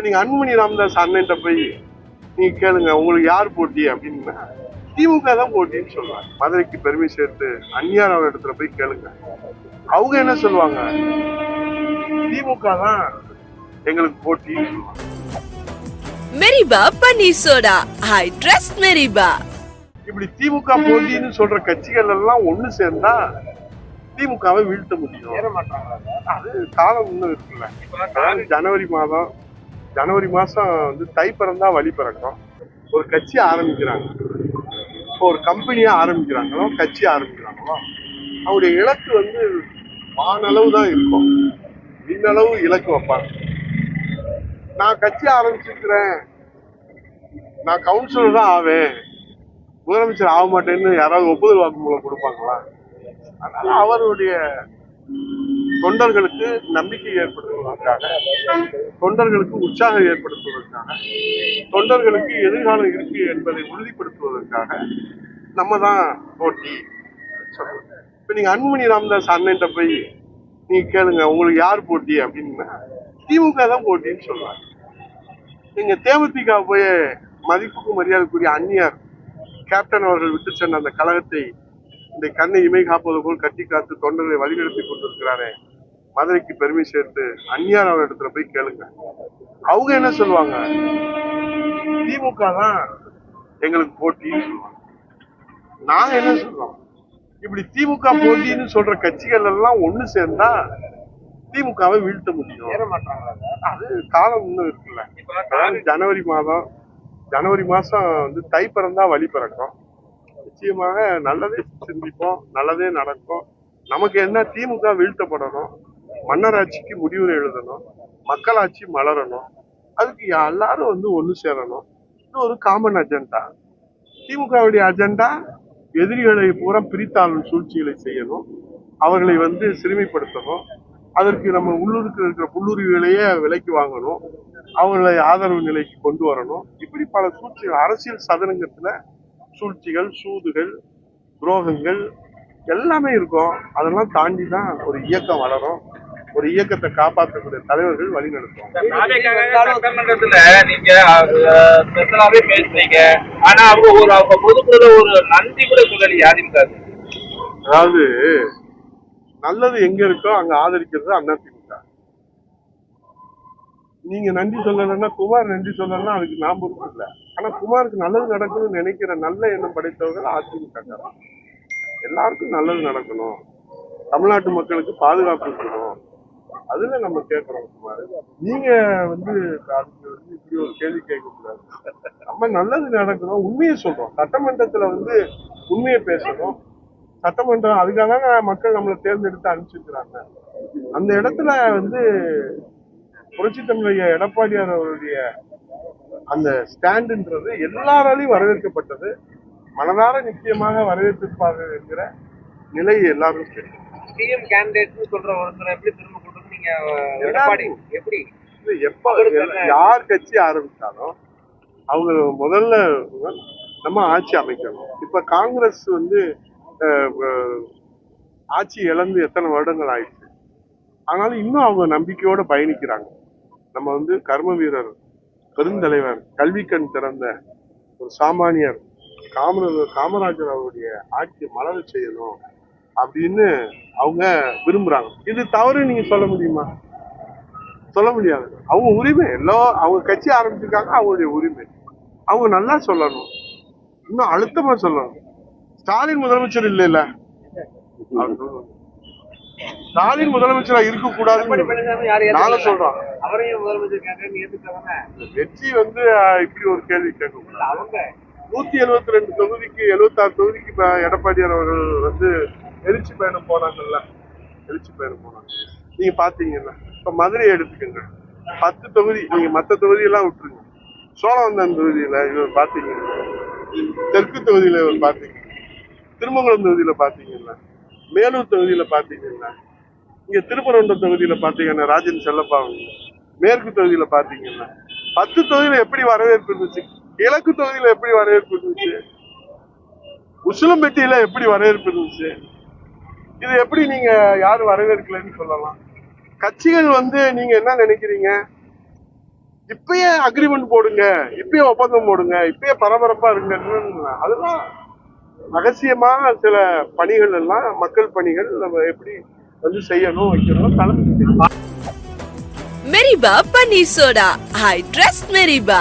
இப்ப நீங்க அன்புமணி ராமதாஸ் அண்ணன்ட்ட போய் நீங்க கேளுங்க உங்களுக்கு யார் போட்டி அப்படின்னா. திமுக தான் போட்டின்னு சொல்லுவாங்க மதுரைக்கு பெருமை சேர்த்து அந்நியார் அவர் இடத்துல போய் கேளுங்க. அவங்க என்ன சொல்லுவாங்க? திமுக தான் எங்களுக்கு போட்டின்னு சொல்லுவாங்க. மெரிபா பன்னீர் சோடா. ஐ ட்ரஸ்ட் மெரிபா. இப்படி திமுக போட்டின்னு சொல்ற கட்சிகள் எல்லாம் ஒண்ணு சேர்ந்தா திமுகவை வீழ்த்த முடியும். அது காலம் இன்னும் இருக்குல்ல. ஜனவரி மாதம் ஜனவரி மாதம் வந்து தை பிறந்தா வழி பிறக்கும் ஒரு கட்சி ஆரம்பிக்கிறாங்க. இப்போ ஒரு கம்பெனியாக ஆரம்பிக்கிறாங்களோ கட்சி ஆரம்பிக்கிறாங்களோ அவருடைய இலக்கு வந்து வானளவு தான் இருக்கும். இன்னளவு இலக்கு வைப்பாங்க. நான் கட்சி ஆரம்பிச்சிருக்கிறேன். நான் கவுன்சிலர் தான் ஆவேன். முதலமைச்சர் ஆக மாட்டேன்னு யாராவது ஒப்புதல் வாக்குமூலம் கொடுப்பாங்களா? அதனால அவருடைய தொண்டர்களுக்கு நம்பிக்கை ஏற்படுத்துவதற்காக தொண்டர்களுக்கு உற்சாகம் ஏற்படுத்துவதற்காக தொண்டர்களுக்கு எதிர்காலம் இருக்கு என்பதை உறுதிப்படுத்துவதற்காக நம்ம தான் போட்டி சொல்லுவோம் இப்போ நீங்கள் அன்புமணி ராமதாஸ் அண்ணன்ட்ட போய் நீங்கள் கேளுங்க உங்களுக்கு யார் போட்டி அப்படின்னா. திமுக தான் போட்டின்னு சொல்லுவாங்க நீங்கள் தேமுதிக போய் மதிப்புக்கு மரியாதைக்குரிய அந்நியார் கேப்டன் அவர்கள் விட்டு சென்ற அந்த கழகத்தை இந்த கண்ணை இமை காப்பது போல் கட்டி காத்து தொண்டர்களை வழிநடத்தி கொண்டிருக்கிறாரே மதுரைக்கு பெருமை சேர்த்து அந்நியார் அவர் இடத்துல போய் கேளுங்க. அவங்க என்ன சொல்லுவாங்க? திமுக தான் எங்களுக்கு போட்டின்னு சொல்லுவாங்க. நாங்க என்ன சொல்றோம்? இப்படி திமுக போட்டின்னு சொல்ற கட்சிகள் எல்லாம் ஒண்ணு சேர்ந்தா திமுகவை வீழ்த்த முடியும். அது காலம் இன்னும் இருக்குல்ல. ஜனவரி மாதம் ஜனவரி மாசம் வந்து தை பிறந்தா வழி பிறக்கும். நிச்சயமாக நல்லதே சிந்திப்போம் நல்லதே நடக்கும். நமக்கு என்ன திமுக வீழ்த்தப்படணும்? மன்னராட்சிக்கு முடிவுரை எழுதணும் மக்களாட்சி மலரணும் அதுக்கு எல்லாரும் வந்து ஒன்று சேரணும். இது ஒரு காமன் அஜெண்டா திமுகவுடைய அஜெண்டா எதிரிகளை பூரா பிரித்தாளும் சூழ்ச்சிகளை செய்யணும். அவர்களை வந்து சிறுமைப்படுத்தணும். அதற்கு நம்ம உள்ளூருக்கு இருக்கிற புல்லுரிவுகளையே விலைக்கு வாங்கணும். அவர்களை ஆதரவு நிலைக்கு கொண்டு வரணும். இப்படி பல சூழ்ச்சிகள் அரசியல் சதுரங்கத்தில் சூழ்ச்சிகள் சூதுகள் துரோகங்கள் எல்லாமே இருக்கும். அதெல்லாம் தாண்டி தான் ஒரு இயக்கம் வளரும். ஒரு இயக்கத்தை காப்பாற்றக்கூடிய தலைவர்கள் வழி நடத்துவாங்க நீங்க ஸ்பெஷலாவே பேசுறீங்க. ஆனா அவங்க ஒரு அவங்க பொதுக்குழுல ஒரு நன்றி கூட சொல்லலையே அதிமுக அதாவது நல்லது எங்க இருக்கோ அங்க ஆதரிக்கிறது அதிமுக நீங்க நன்றி சொல்லலைன்னா குமார் நன்றி சொல்லலைன்னா அதுக்கு நான் பொறுப்பு இல்லை. ஆனா குமாருக்கு நல்லது நடக்கணும்னு நினைக்கிற நல்ல எண்ணம் படைத்தவர்கள் அதிமுக. எல்லாருக்கும் நல்லது நடக்கணும். தமிழ்நாட்டு மக்களுக்கு பாதுகாப்பு இருக்கணும். அதுல நம்ம கேட்கறோம் குமார். நீங்க வந்து அதுக்கு வந்து இப்படி ஒரு கேள்வி கேட்கக்கூடாது. நம்ம நல்லது நடக்கணும் உண்மையை சொல்றோம். சட்டமன்றத்துல வந்து உண்மையை பேசணும். சட்டமன்றம் அதுக்காக தான் மக்கள் நம்மளை தேர்ந்தெடுத்து அனுப்பிச்சிருக்கிறாங்க. அந்த இடத்துல வந்து புரட்சி தமிழக எடப்பாடியார் அவருடைய அந்த ஸ்டாண்டுன்றது எல்லாராலையும் வரவேற்கப்பட்டது. மனதார நிச்சயமாக வரவேற்பிருப்பார்கள் என்கிற நிலை எல்லாரும் தெரியும் சிஎம் கேண்டிடேட்னு சொல்ற ஒருத்தரை எப்படி திரும்ப நீங்க. எடப்பாடி எப்படி? எப்ப யார் கட்சி ஆரம்பிச்சாலும் அவங்க முதல்ல நம்ம ஆட்சி அமைக்கணும். இப்ப காங்கிரஸ் வந்து ஆட்சி இழந்து எத்தனை வருடங்கள் ஆயிடுச்சு. ஆனாலும் இன்னும் அவங்க நம்பிக்கையோட பயணிக்கிறாங்க. நம்ம வந்து கர்ம வீரர் பெருந்தலைவர் கல்வி கண் திறந்த ஒரு சாமானியர் காமராஜர் காமராஜர் அவருடைய ஆட்சியை மலர செய்யணும். அப்படின்னு அவங்க விரும்புறாங்க. இது தவறு நீங்க சொல்ல முடியுமா? சொல்ல முடியாது. அவங்க உரிமை. எல்லா அவங்க கட்சி ஆரம்பிச்சிருக்காங்க அவங்களுடைய உரிமை. அவங்க நல்லா சொல்லணும். இன்னும் அழுத்தமா சொல்லணும். ஸ்டாலின் முதலமைச்சர் இல்ல இல்ல ஸ்டாலின் முதலமைச்சரா இருக்க எடப்பாடி கூடாது பழனிசாமி யார் நாங்க ஏத்துக்கல? சொல்றோம் அவரையும் முதலமைச்சர் வெற்றி வந்து இப்படி ஒரு கேள்வி கேட்க அவங்க. நூத்தி எழுபத்தி ரெண்டு தொகுதிக்கு எழுபத்தாறு தொகுதிக்கு எடப்பாடியார் அவர்கள் வந்து எழுச்சி பயணம் போனாங்கல்ல? எழுச்சி பயணம் போனாங்க. நீங்க பாத்தீங்கன்னா இப்ப மதுரையை எடுத்துக்கோங்க. பத்து தொகுதி நீங்க மத்த தொகுதியெல்லாம் விட்டுருங்க. சோழவந்தன் தொகுதியில இவர் பாத்தீங்கன்னா தெற்கு தொகுதியில இவர் பாத்தீங்க. திருமங்கலம் தொகுதியில பாத்தீங்கன்னா மேலூர் தொகுதியில பாத்தீங்கன்னா இங்க திருப்பரங்குன்றம் தொகுதியில பாத்தீங்கன்னா ராஜன் செல்லப்பா மேற்கு தொகுதியில பாத்தீங்கன்னா பத்து தொகுதியில எப்படி வரவேற்பு இருந்துச்சு? கிழக்கு தொகுதியில எப்படி வரவேற்பு இருந்துச்சு? உசிலம்பட்டியில எப்படி வரவேற்பு இருந்துச்சு? இது எப்படி நீங்க யாரும் வரவேற்கலைன்னு சொல்லலாம். கட்சிகள் வந்து நீங்க என்ன நினைக்கிறீங்க? இப்பயே அக்ரிமெண்ட் போடுங்க இப்பயே ஒப்பந்தம் போடுங்க இப்பயே பரபரப்பா இருங்க அதெல்லாம் ரகசியமா சில பணிகள் எல்லாம் மக்கள் பணிகள் நம்ம எப்படி வந்து செய்யணும் வைக்கணும் கலந்து மெரிபா பன்னீர் சோடா. I trust மெரிபா.